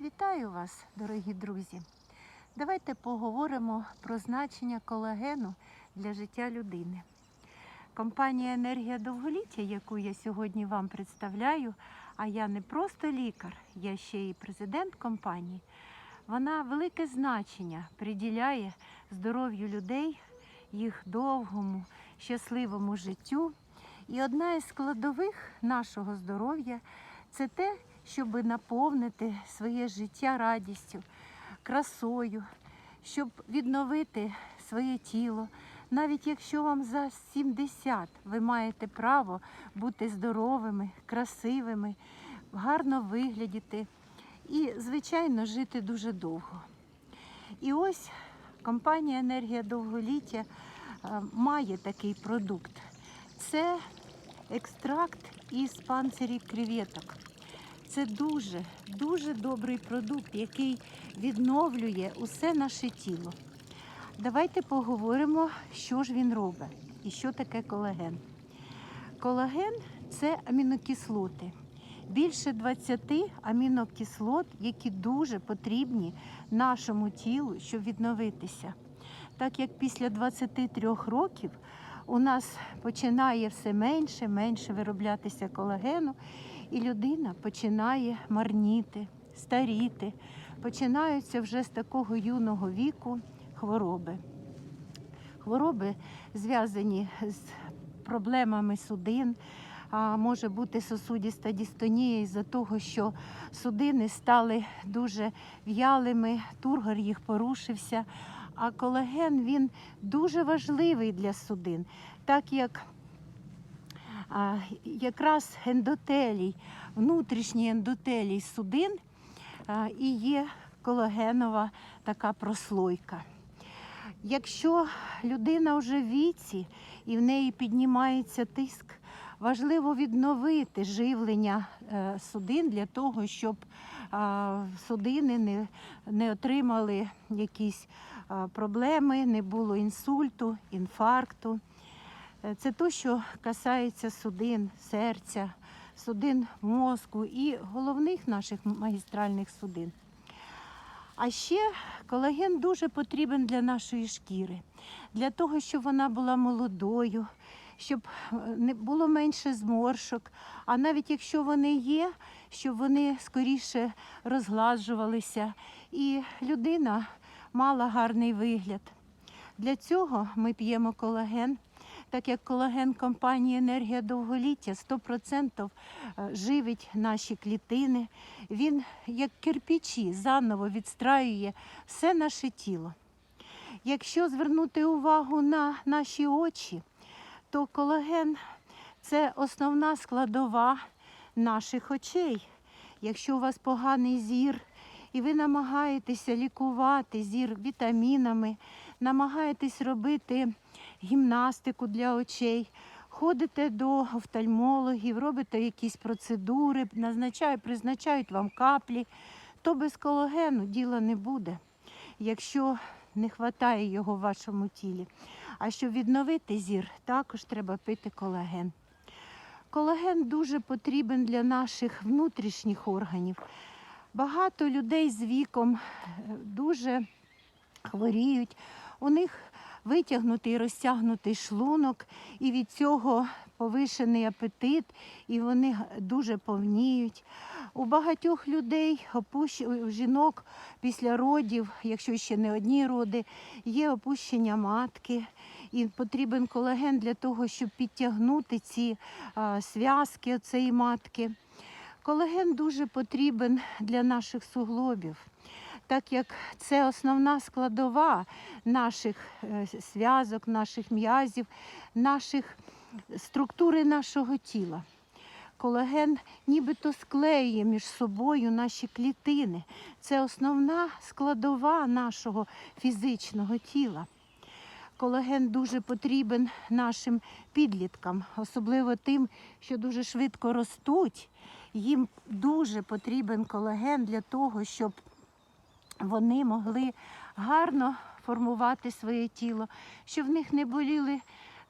Вітаю вас, дорогі друзі! Давайте поговоримо про значення колагену для життя людини. Компанія Енергія довголіття, яку я сьогодні вам представляю, а я не просто лікар, я ще і президент компанії. Вона велике значення приділяє здоров'ю людей, їх довгому, щасливому життю. І одна із складових нашого здоров'я це те, щоб наповнити своє життя радістю, красою, щоб відновити своє тіло. Навіть якщо вам за 70 ви маєте право бути здоровими, красивими, гарно виглядіти і, звичайно, жити дуже довго. І ось компанія Енергія довголіття е, має такий продукт. Це екстракт із панцирів креветок. Це дуже, дуже добрий продукт, який відновлює усе наше тіло. Давайте поговоримо, що ж він робить і що таке колаген. Колаген це амінокислоти. Більше 20 амінокислот, які дуже потрібні нашому тілу, щоб відновитися. Так як після 23 років у нас починає все менше, менше вироблятися колагену, і людина починає марніти, старіти, починаються вже з такого юного віку хвороби. Хвороби зв'язані з проблемами судин, а може бути сосудіста дистонія із-за того, що судини стали дуже в'ялими, тургор їх порушився. А колаген він дуже важливий для судин, так як якраз ендотелій, внутрішній ендотелій судин а, і є колагенова така прослойка. Якщо людина вже в віці і в неї піднімається тиск, важливо відновити живлення е, судин для того, щоб а, судини не, не отримали якісь а, проблеми, не було інсульту, інфаркту. Е, Це то, що касається судин, серця, судин мозку і головних наших магістральних судин. А ще колаген дуже потрібен для нашої шкіри, для того, щоб вона була молодою, щоб е, не було менше зморшок. А навіть якщо вони є, щоб вони скоріше розгладжувалися, і людина мала гарний вигляд. Для цього ми п'ємо колаген, так як колаген компанії Енергія довголіття 100% живить наші клітини. Він, як кирпичі, заново відстраює все наше тіло. Якщо звернути увагу на наші очі, то колаген це основна складова наших очей. Якщо у вас поганий зір, і ви намагаєтеся лікувати зір вітамінами, намагаєтесь робити гімнастику для очей, ходите до офтальмологів, робите якісь процедури, назначають, призначають вам каплі, то без колагену діла не буде, якщо не вистачає його в вашому тілі. А щоб відновити зір, також треба пити колаген. Колаген дуже потрібен для наших внутрішніх органів. Багато людей з віком е, дуже хворіють. У них витягнутий і розтягнутий шлунок, і від цього повишений апетит, і вони дуже повніють. У багатьох людей, опущ... у жінок після родів, якщо ще не одні роди, є опущення матки, і потрібен колаген для того, щоб підтягнути ці а, зв'язки цієї матки. Колаген дуже потрібен для наших суглобів, так як це основна складова наших е, зв'язок, наших м'язів, наших структури нашого тіла. Колаген нібито склеює між собою наші клітини. Це основна складова нашого фізичного тіла. Колаген дуже потрібен нашим підліткам, особливо тим, що дуже швидко ростуть. Їм дуже потрібен колаген для того, щоб вони могли гарно формувати своє тіло, щоб в них не боліли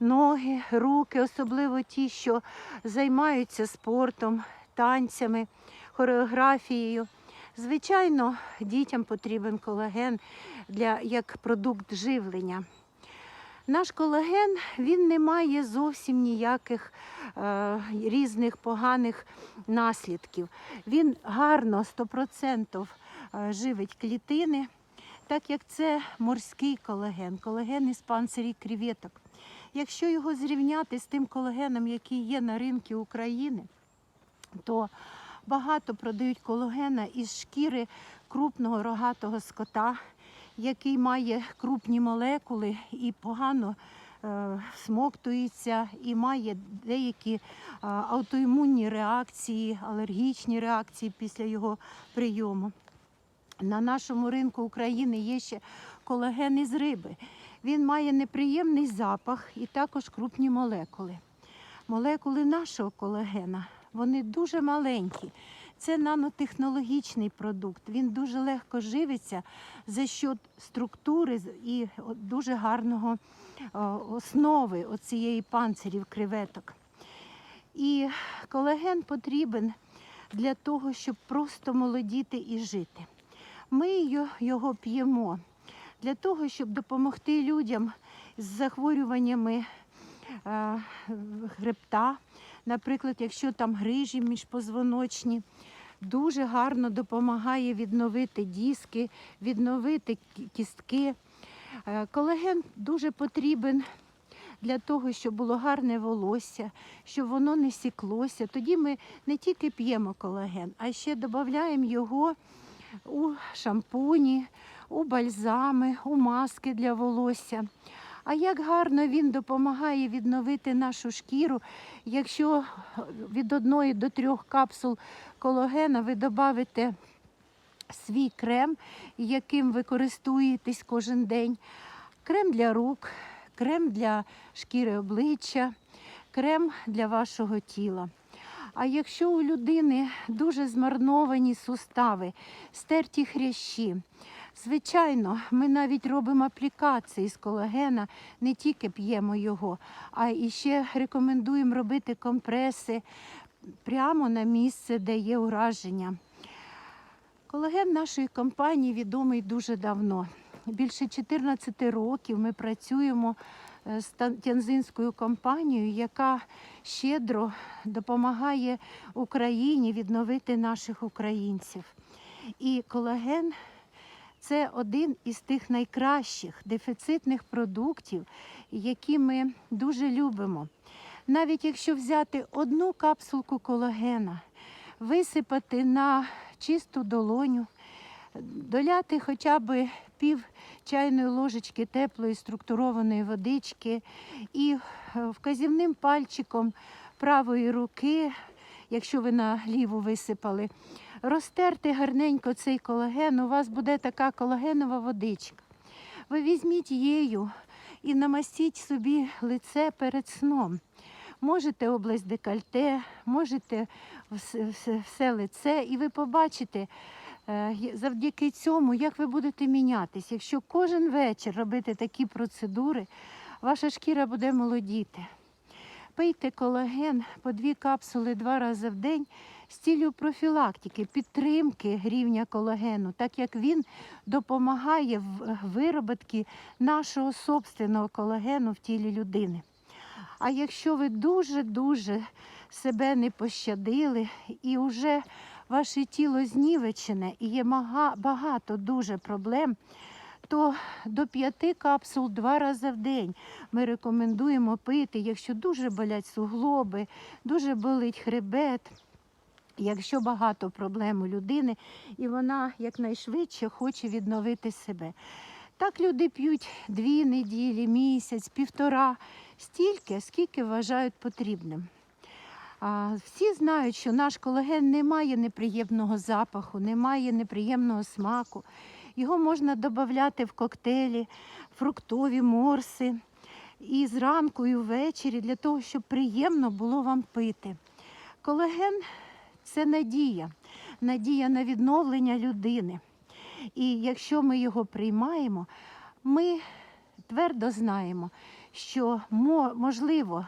ноги, руки, особливо ті, що займаються спортом, танцями, хореографією. Звичайно, дітям потрібен колаген для, як продукт живлення. Наш колаген він не має зовсім ніяких е, різних поганих наслідків. Він гарно 100% е, живить клітини, так як це морський колаген, колаген із панцирів креветок. Якщо його зрівняти з тим колагеном, який є на ринку України, то багато продають колагена із шкіри крупного рогатого скота, який має крупні молекули і погано е, всмоктується, і має деякі е, аутоімунні реакції, алергічні реакції після його прийому. На нашому ринку України є ще колаген із риби. Він має неприємний запах і також крупні молекули. Молекули нашого колагена вони дуже маленькі. Це нанотехнологічний продукт. Він дуже легко живиться за счет структури і дуже гарного е, основи оцієї панцирів креветок. І колаген потрібен для того, щоб просто молодіти і жити. Ми його п'ємо для того, щоб допомогти людям з захворюваннями е, хребта, наприклад, якщо там грижі міжпозвоночні, дуже гарно допомагає відновити диски, відновити кістки. Е, Колаген дуже потрібен для того, щоб було гарне волосся, щоб воно не сіклося. Тоді ми не тільки п'ємо колаген, а ще додаємо його у шампуні, у бальзами, у маски для волосся. А як гарно він допомагає відновити нашу шкіру, якщо від одної до трьох капсул колагена ви додавите свій крем, яким ви користуєтесь кожен день. Крем для рук, крем для шкіри обличчя, крем для вашого тіла. А якщо у людини дуже змарновані сустави, стерті хрящі, звичайно, ми навіть робимо аплікації з колагена, не тільки п'ємо його, а і ще рекомендуємо робити компреси прямо на місце, де є ураження. Колаген нашої компанії відомий дуже давно. Більше 14 років ми працюємо з Тан- Тянзинською компанією, яка щедро допомагає Україні відновити наших українців. І колаген це один із тих найкращих дефіцитних продуктів, які ми дуже любимо. Навіть якщо взяти одну капсулку колагена, висипати на чисту долоню, доляти хоча б пів чайної ложечки теплої структурованої водички і е, вказівним пальчиком правої руки, якщо ви на ліву висипали, розтерти гарненько цей колаген, у вас буде така колагенова водичка. Ви візьміть її і намастіть собі лице перед сном. Можете область декольте, можете все, лице, і ви побачите завдяки цьому, як ви будете мінятись. Якщо кожен вечір робити такі процедури, ваша шкіра буде молодіти. Пийте колаген по дві капсули два рази в день з цілею профілактики, підтримки рівня колагену, так як він допомагає в виробітки нашого собственного колагену в тілі людини. А якщо ви дуже-дуже себе не пощадили і вже ваше тіло знівечене і є багато дуже проблем, то до п'яти капсул два рази в день ми рекомендуємо пити, якщо дуже болять суглоби, дуже болить хребет. Якщо багато проблем у людини, і вона якнайшвидше хоче відновити себе. Так люди п'ють дві неділі, місяць, півтора, стільки, скільки вважають потрібним. Всі знають, що наш колаген не має неприємного запаху, не має неприємного смаку. Його можна додати в коктейлі, фруктові морси і зранку, і ввечері для того, щоб приємно було вам пити. Колаген це надія, надія на відновлення людини. І якщо ми його приймаємо, ми твердо знаємо, що можливо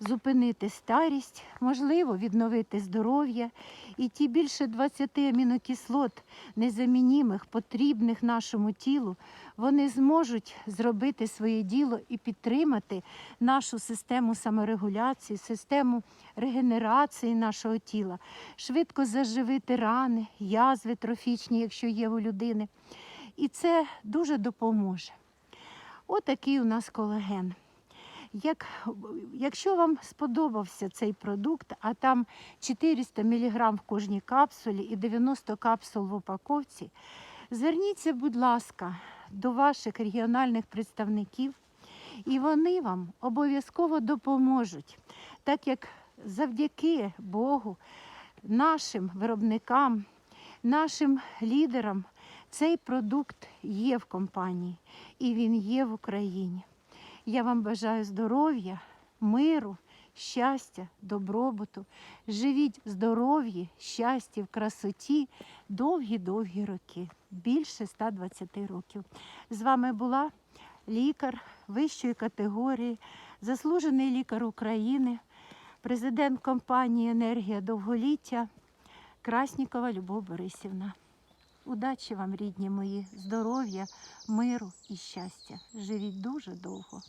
зупинити старість, можливо, відновити здоров'я і ті більше 20 амінокислот, незамінімих, потрібних нашому тілу, вони зможуть зробити своє діло і підтримати нашу систему саморегуляції, систему регенерації нашого тіла, швидко заживити рани, язви трофічні, якщо є у людини. І це дуже допоможе. Отакий у нас колаген. Як, якщо вам сподобався цей продукт, а там 400 мг в кожній капсулі і 90 капсул в упаковці, зверніться, будь ласка, до ваших регіональних представників, і вони вам обов'язково допоможуть, так як завдяки Богу, нашим виробникам, нашим лідерам цей продукт є в компанії і він є в Україні. Я вам бажаю здоров'я, миру, щастя, добробуту. Живіть здоров'ї, щасті, в красоті довгі-довгі роки, більше 120 років. З вами була лікар вищої категорії, заслужений лікар України, президент компанії Енергія довголіття Краснікова Любов Борисівна. Удачі вам, рідні мої, здоров'я, миру і щастя. Живіть дуже довго.